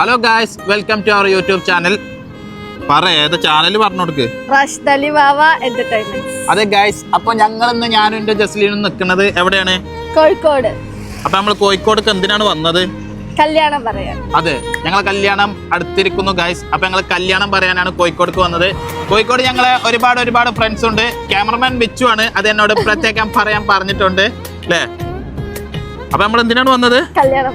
Hello guys welcome to our YouTube channel പറ ഏത് channel പറഞ്ഞു കൊടുക്ക്? റഷ്ദലി എന്റർടൈൻമെന്റ് അതെ ഗായ്സ് അപ്പൊ ഞങ്ങൾ ഇന്ന് ഞാനും എന്റെ ജസ്ലീനും നിൽക്കുന്നത് എവിടെയാണ്? കോഴിക്കോട്. അപ്പൊ നമ്മൾ കോഴിക്കോടേക്ക് എന്തിനാണ് വന്നത്? കല്യാണം പറയാൻ. അതെ ഞങ്ങളെ കല്യാണം അടുത്തിരിക്കുന്നു ഗായ്സ് അപ്പൊ ഞങ്ങൾ കല്യാണം പറയാനാണ് കോഴിക്കോടേക്ക് വന്നത്. കോഴിക്കോട് ഞങ്ങളെ ഒരുപാട് ഒരുപാട് ഫ്രണ്ട്സ് ഉണ്ട്. ക്യാമറമാൻ ബിച്ചു ആണ് അത് എന്നോട് പ്രത്യേകം പറയാൻ പറഞ്ഞിട്ടുണ്ട്. അല്ലേ അപ്പൊ നമ്മൾ എന്തിനാണ് വന്നത്?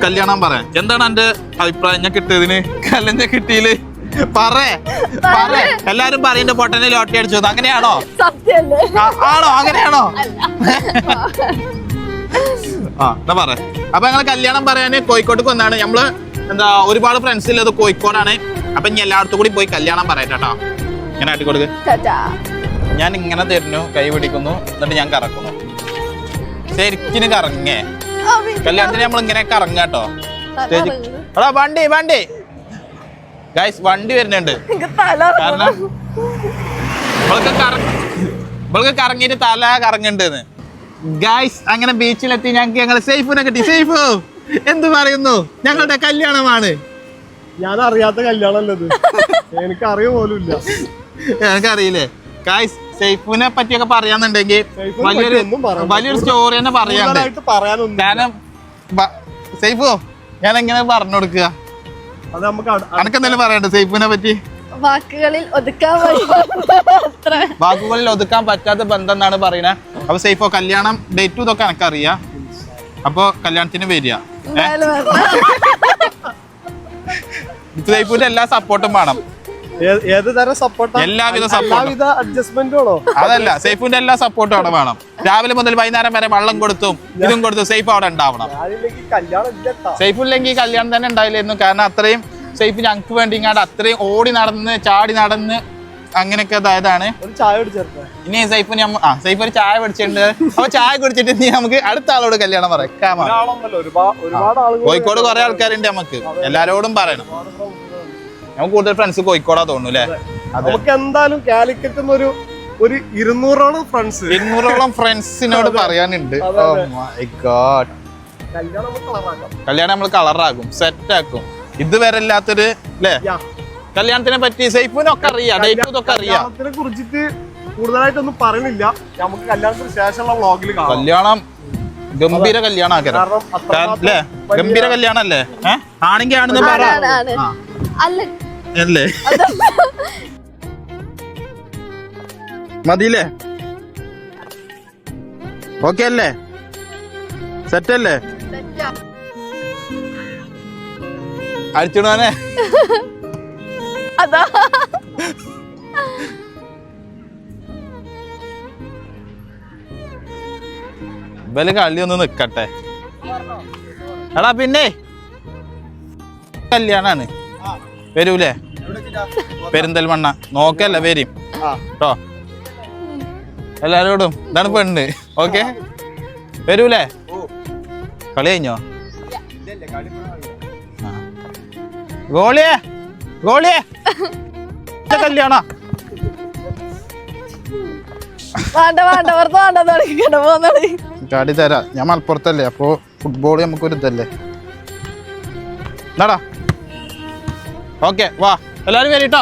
കല്യാണം. പറയാൻ എന്താണ് എന്റെ അഭിപ്രായം? ഞാൻ കിട്ടിയതിന്? കല്യാണം കിട്ടിയിൽ. പറ. പറ. എല്ലാരും പറയണ്ട പൊട്ടനെ ലോട്ടി അടിച്ചു അങ്ങനെയാണോ? ആണോ? അങ്ങനെയാണോ? ആ എന്നാ പറ. അപ്പൊ ഞങ്ങൾ കല്യാണം പറയാന് കോഴിക്കോട്ടേക്ക് വന്നാണ്. നമ്മൾ എന്താ ഒരുപാട് ഫ്രണ്ട്സ് ഉള്ളത് കോഴിക്കോടാണ്. അപ്പൊ ഇനി എല്ലായിടത്തും കൂടി പോയി കല്യാണം പറയട്ടോ ഇങ്ങനെ ആട്ടിക്കൊടുക്ക്. ഞാൻ ഇങ്ങനെ തരുന്നു കൈ പിടിക്കുന്നു എന്നിട്ട് ഞാൻ കറക്കുന്നു. ശരിക്കിന് കറങ്ങേ. കല്യാണത്തിന് നമ്മൾ ഇങ്ങനെ കറങ്ങാട്ടോ. എടാ വണ്ടി വണ്ടി. ഗൈസ് വണ്ടി വരുന്നുണ്ട്. കാരണം. ഇവൾക്ക് കറങ്ങിട്ട് ഇവൾക്ക് കറങ്ങിയിട്ട് തല കറങ്ങണ്ടെന്ന് ഗൈസ് അങ്ങനെ ബീച്ചിലെത്തി ഞങ്ങൾക്ക് ഞങ്ങൾ സേഫിനെ കിട്ടി. സേഫ് എന്ത് പറയുന്നു? ഞങ്ങളുടെ കല്യാണമാണ്. ഞാൻ അറിയാത്ത കല്യാണമല്ലത് എനിക്ക് അറിയ പോലും ഇല്ല ഞങ്ങൾക്കറിയില്ലേ ഗൈസ് സെയ്ഫിനെ പറ്റിയൊക്കെ പറയാന്നുണ്ടെങ്കിൽ വലിയൊരു പറ്റി ഒന്നും പറയാൻ വലിയൊരു സ്റ്റോറി തന്നെ പറയാണ്ട് കാരണം ബ- ഞാൻ എങ്ങനെ പറഞ്ഞു കൊടുക്കുക? അത് നമുക്ക് അട- അട- അനക്ക് എന്തെങ്കിലും പറയണ്ട സെയ്ഫിനെ പറ്റി? വാക്കുകളിൽ ഒതുക്കാൻ വാക്കുകളിൽ ഒതുക്കാൻ പറ്റാത്ത ബന്ധം എന്നാണ് പറയുന്നത് അപ്പൊ സെയ്ഫോ കല്യാണം ഡേറ്റ് ഇതൊക്കെ എനിക്കറിയാം അപ്പൊ കല്യാണത്തിന് വരിക. സെയ്ഫിന്റെ. എല്ലാ സപ്പോർട്ടും വേണം. ഏത് തരം സപ്പോർട്ടാ? എല്ലാവിധ സപ്പോർട്ട്. അതല്ല സേഫിന്റെ എല്ലാ സപ്പോർട്ടും അവിടെ വേണം. രാവിലെ മുതൽ വൈകുന്നേരം വരെ വെള്ളം കൊടുത്തും ഇതും കൊടുത്തും സേഫ് അവിടെ ഉണ്ടാവണം. സേഫ് ഇല്ലെങ്കിൽ കല്യാണം തന്നെ ഉണ്ടായില്ലായിരുന്നു. കാരണം അത്രയും സേഫ് ഞങ്ങൾക്ക് വേണ്ടി ഇങ്ങാണ്ട് അത്രയും ഓടി നടന്ന് ചാടി നടന്ന് അങ്ങനെയൊക്കെ അതായതാണ് ഇനി സൈഫ് ആ സൈഫ് ഒരു ചായ പിടിച്ചിട്ടുണ്ട് അപ്പൊ ചായ കുടിച്ചിട്ട് ഇനി നമുക്ക് അടുത്ത ആളോട് കല്യാണം പറയാം. കോഴിക്കോട് കുറെ ആൾക്കാരുണ്ട് നമുക്ക്. എല്ലാരോടും പറയണം. നമുക്ക് കൂടുതൽ ഫ്രണ്ട്സ് കോഴിക്കോടാ തോന്നുന്നു അല്ലേ നമുക്ക് എന്തായാലും കാലിക്കറ്റ് ഒരു ഒരു ഇരുന്നൂറോളം ഫ്രണ്ട്സ് ഇരുന്നൂറോളം ഫ്രണ്ട്സിനോട് പറയാനുണ്ട്. Oh. കല്യാണം നമ്മൾ കളറാകും സെറ്റ് ആക്കും. ഇതുവരെ ഇല്ലാത്തൊരു അല്ലേ കല്യാണത്തിനെ പറ്റി സൈഫിനൊക്കെ അറിയാം ഡേറ്റ് ഇതൊക്കെ അറിയാം. കുറിച്ചിട്ട് കൂടുതലായിട്ടൊന്നും പറയുന്നില്ല നമുക്ക് കല്യാണത്തിന് ശേഷമുള്ള വ്ളോഗിൽ കാണാം. കല്യാണം ഗംഭീര കല്യാണം അല്ലേ ഗംഭീര കല്യാണം അല്ലേ ആണെങ്കിൽ ആണെന്ന്. ആ. അല്ല? മതിയില്ലേ? ഓക്കെ അല്ലേ? സെറ്റ് അല്ലേ തെറ്റാ. അടിച്ചിടുവാനെ അതാ. ഇവൽ കളി ഒന്ന് നിക്കട്ടെ. എടാ പിന്നെ. കല്യാണാണ്. വരൂലേ? പെരിന്തൽമണ്ണ. നോക്കല്ല വരും ആ. കേട്ടോ എല്ലാരോടും ഇതാണ് പെണ്ണ്. ഓക്കെ? വരൂലേ? കളി കഴിഞ്ഞോ? ആ. ഗോളിയേ ഗോളിയേ. കല്യാണ? വേണ്ട വേണ്ട വെറുതെ വേണ്ട തുടങ്ങിക്കണ്ട പോന്നോളി കാടി തരാ. ഞാൻ മലപ്പുറത്തല്ലേ അപ്പോ ഫുട്ബോൾ നമുക്കൊരു ഇതല്ലേ. എന്നാടാ ഓക്കെ വാ. എല്ലാരും വരീട്ടോ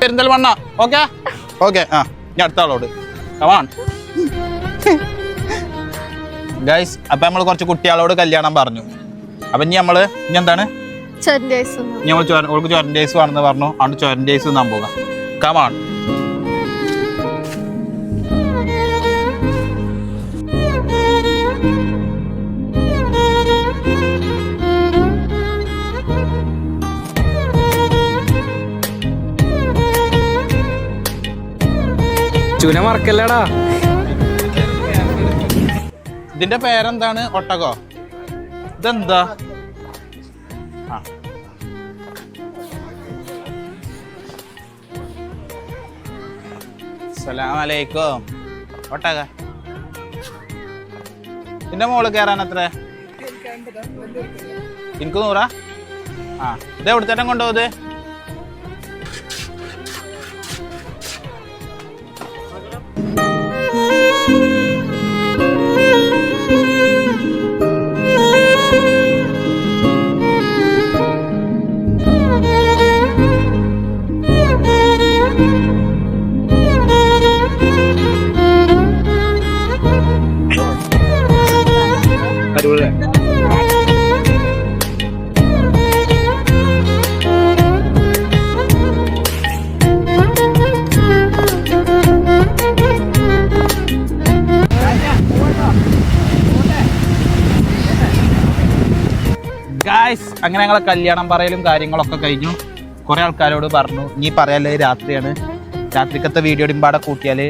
പെരിന്തൽമണ്ണ. ഓക്കെ ഓക്കെ ആ. ഞാൻ അടുത്ത ആളോട്. കമാൺ ഗൈസ് അപ്പൊ നമ്മൾ കുറച്ച് കുട്ടികളോട് കല്യാണം പറഞ്ഞു. അപ്പൊ ഇനി നമ്മൾ ഇനി എന്താണ്? വയസ്സൊന്നും ഞമ്മൾ നമ്മൾ ചോര ഓൾക്ക് ചൊരൻഡേസ് വേണമെന്ന് പറഞ്ഞു. അതുകൊണ്ട് ചൊരൻഡേസ് നാൻ പോകാം. കമാൺ ചുന മറക്കല്ലടാ. ഇതിന്റെ പേരെന്താണ്? ഒട്ടകോ? ഇതെന്താ? അസലാമലൈക്കും ഒട്ടക. ഇതിന്റെ മോൾ കയറാൻ എത്ര എനിക്ക് നൂറാ? ആ. ഇത് എവിടുത്തേട്ടം ഗായ്സ് അങ്ങനെ ഞങ്ങളെ കല്യാണം പറയലും കാര്യങ്ങളൊക്കെ കഴിഞ്ഞു. കുറെ ആൾക്കാരോട് പറഞ്ഞു നീ പറയാല്ലേ രാത്രിയാണ്? രാത്രിക്കത്തെ വീഡിയോ ഇമ്പാടെ കൂട്ടിയാൽ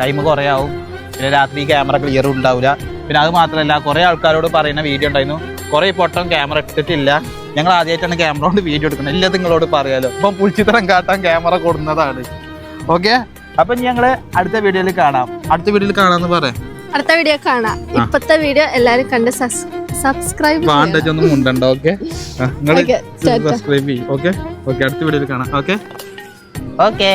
ടൈം കുറേ ആവും. പിന്നെ രാത്രി ക്യാമറ ക്ലിയർ ഉണ്ടാവില്ല പിന്നെ അത് മാത്രമല്ല കുറേ ആൾക്കാരോട് പറയുന്ന വീഡിയോ ഉണ്ടായിരുന്നു. കുറേ പൊട്ടം ക്യാമറ എടുത്തിട്ടില്ല. ഞങ്ങൾ ആദ്യമായിട്ടാണ് ക്യാമറ കൊണ്ട് വീഡിയോ എടുക്കുന്നത്. എല്ലാം നിങ്ങളോട് പറയാലോ. ഇപ്പം പുളിച്ചിത്രം കാട്ടാൻ ക്യാമറ കൊടുക്കുന്നതാണ് ഓക്കെ അപ്പൊ ഞങ്ങൾ അടുത്ത വീഡിയോയിൽ കാണാം. അടുത്ത വീഡിയോയിൽ കാണാന്ന് പറയാം അടുത്ത വീഡിയോ കാണാം. ഇപ്പത്തെ വീഡിയോ എല്ലാരും കണ്ട് സബ്സ്ക്രൈബ് വാണ്ടൊന്നും ഉണ്ടോ ഓക്കെ നിങ്ങൾ സബ്സ്ക്രൈബ് ചെയ്യും ഓക്കെ ഓക്കെ അടുത്ത വീഡിയോയിൽ കാണാം ഓക്കെ ഓക്കെ